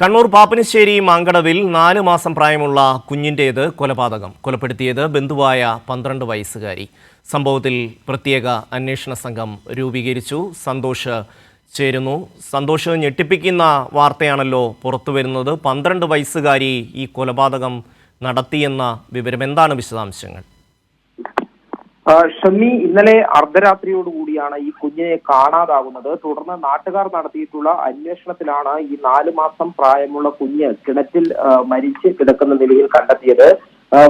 കണ്ണൂർ പാപ്പനശ്ശേരി മാങ്കടവിൽ നാല് മാസം പ്രായമുള്ള കുഞ്ഞിന്റേത് കൊലപാതകം. കൊലപ്പെടുത്തിയത് ബന്ധുവായ പന്ത്രണ്ട് വയസ്സുകാരി. സംഭവത്തിൽ പ്രത്യേക അന്വേഷണ സംഘം രൂപീകരിച്ചു. സന്തോഷ് ചേരുന്നു. സന്തോഷ് ഞെട്ടിപ്പിക്കുന്ന വാർത്തയാണല്ലോ പുറത്തു വരുന്നത് പന്ത്രണ്ട് വയസ്സുകാരി ഈ കൊലപാതകം നടത്തിയെന്ന വിവരം എന്താണ് വിശദാംശങ്ങൾ? ഷമി ഇന്നലെ അർദ്ധരാത്രിയോടുകൂടിയാണ് ഈ കുഞ്ഞിനെ കാണാതാകുന്നത് തുടർന്ന് നാട്ടുകാർ നടത്തിയിട്ടുള്ള അന്വേഷണത്തിലാണ് ഈ നാലു മാസം പ്രായമുള്ള കുഞ്ഞ് കിണറ്റിൽ മരിച്ച് കിടക്കുന്ന നിലയിൽ കണ്ടെത്തിയത്.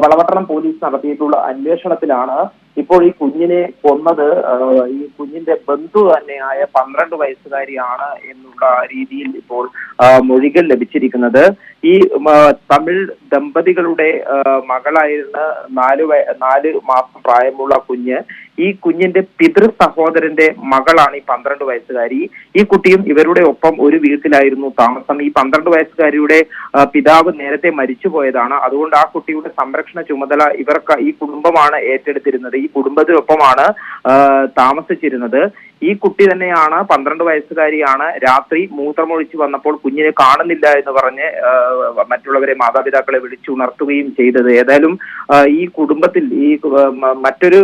വളവട്ടണം പോലീസ് നടത്തിയിട്ടുള്ള അന്വേഷണത്തിലാണ് ഇപ്പോൾ ഈ കുഞ്ഞിനെ കൊന്നത് ഈ കുഞ്ഞിന്റെ ബന്ധു തന്നെയായ പന്ത്രണ്ട് വയസ്സുകാരിയാണ് എന്നുള്ള രീതിയിൽ ഇപ്പോൾ മൊഴികൾ ലഭിച്ചിരിക്കുന്നത്. ഈ തമിഴ് ദമ്പതികളുടെ മകളായിരുന്ന നാല് നാല് മാസം പ്രായമുള്ള കുഞ്ഞ് ഈ കുഞ്ഞിന്റെ പിതൃ സഹോദരന്റെ മകളാണ് ഈ പന്ത്രണ്ട് വയസ്സുകാരി. ഈ കുട്ടിയും ഇവരുടെ ഒപ്പം ഒരു വീട്ടിലായിരുന്നു താമസം. ഈ പന്ത്രണ്ട് വയസ്സുകാരിയുടെ പിതാവ് നേരത്തെ മരിച്ചുപോയതാണ്. അതുകൊണ്ട് ആ കുട്ടിയുടെ സംരക്ഷണ ചുമതല ഇവർക്ക് ഈ കുടുംബമാണ് ഏറ്റെടുത്തിരുന്നത്. ഈ കുടുംബത്തിനൊപ്പമാണ് താമസിച്ചിരുന്നത്. ഈ കുട്ടി തന്നെയാണ് പന്ത്രണ്ട് വയസ്സുകാരിയാണ് രാത്രി മൂത്രമൊഴിച്ച് വന്നപ്പോൾ കുഞ്ഞിനെ കാണുന്നില്ല എന്ന് പറഞ്ഞ് മറ്റുള്ളവരെ മാതാപിതാക്കളെ വിളിച്ചുണർത്തുകയും ചെയ്തത്. ഏതായാലും ഈ കുടുംബത്തിൽ ഈ മറ്റൊരു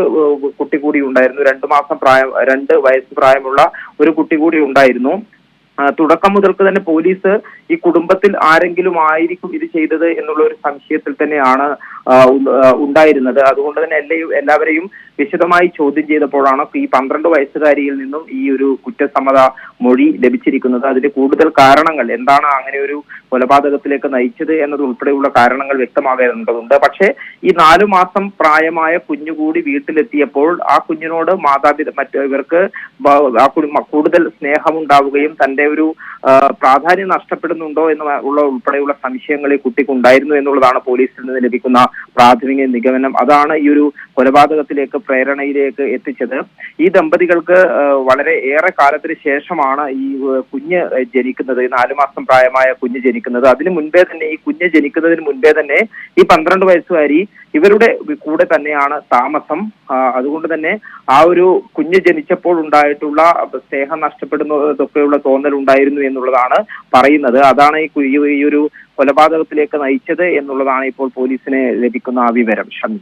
കുട്ടി കൂടി ഉണ്ടായിരുന്നു. രണ്ടു മാസം പ്രായം രണ്ട് വയസ്സ് പ്രായമുള്ള ഒരു കുട്ടി കൂടി ഉണ്ടായിരുന്നു. തുടക്കം മുതൽക്ക് തന്നെ പോലീസ് ഈ കുടുംബത്തിൽ ആരെങ്കിലും ആയിരിക്കും ഇത് ചെയ്തത് എന്നുള്ള ഒരു സംശയത്തിൽ തന്നെയാണ് ഉണ്ടായിരുന്നത്. അതുകൊണ്ട് തന്നെ എല്ലാ എല്ലാവരെയും വിശദമായി ചോദ്യം ചെയ്തപ്പോഴാണ് ഈ പന്ത്രണ്ട് വയസ്സുകാരിയിൽ നിന്നും ഈ ഒരു കുറ്റസമ്മത മൊഴി ലഭിച്ചിരിക്കുന്നത്. അതിന്റെ കൂടുതൽ കാരണങ്ങൾ എന്താണ് അങ്ങനെ ഒരു കൊലപാതകത്തിലേക്ക് നയിച്ചത് എന്നത് ഉൾപ്പെടെയുള്ള കാരണങ്ങൾ വ്യക്തമാകേണ്ടതുണ്ട്. പക്ഷേ ഈ നാലു മാസം പ്രായമായ കുഞ്ഞുകൂടി വീട്ടിലെത്തിയപ്പോൾ ആ കുഞ്ഞിനോട് മാതാപിത മറ്റ് ഇവർക്ക് കൂടുതൽ സ്നേഹമുണ്ടാവുകയും തന്റെ ഒരു പ്രാധാന്യം നഷ്ടപ്പെടുന്നുണ്ടോ എന്ന് ഉള്ള ഉൾപ്പെടെയുള്ള സംശയങ്ങൾ ഈ കുട്ടിക്ക് ഉണ്ടായിരുന്നു എന്നുള്ളതാണ് പോലീസിൽ നിന്ന് ലഭിക്കുന്ന പ്രാഥമിക നിഗമനം അതാണ് ഈ ഒരു കൊലപാതകത്തിലേക്ക് പ്രേരണയിലേക്ക് എത്തിച്ചത്. ഈ ദമ്പതികൾക്ക് വളരെ ഏറെ കാലത്തിന് ശേഷമാണ് ഈ കുഞ്ഞ് ജനിക്കുന്നത്. നാലു മാസം പ്രായമായ കുഞ്ഞ് ജനിക്കുന്നത്. അതിനു മുൻപേ തന്നെ ഈ കുഞ്ഞ് ജനിക്കുന്നതിന് മുൻപേ തന്നെ ഈ പന്ത്രണ്ട് വയസ്സുകാരി ഇവരുടെ കൂടെ തന്നെയാണ് താമസം. അതുകൊണ്ട് തന്നെ ആ ഒരു കുഞ്ഞ് ജനിച്ചപ്പോൾ ഉണ്ടായിട്ടുള്ള സ്നേഹം നഷ്ടപ്പെടുന്നതൊക്കെയുള്ള തോന്നൽ ഉണ്ടായിരുന്നു എന്നുള്ളതാണ് പറയുന്നത്. അതാണ് ഈ ഒരു കൊലപാതകത്തിലേക്ക് നയിച്ചത് എന്നുള്ളതാണ് ഇപ്പോൾ പോലീസിന് ലഭിക്കുന്ന ആ വിവരം. ഷമി.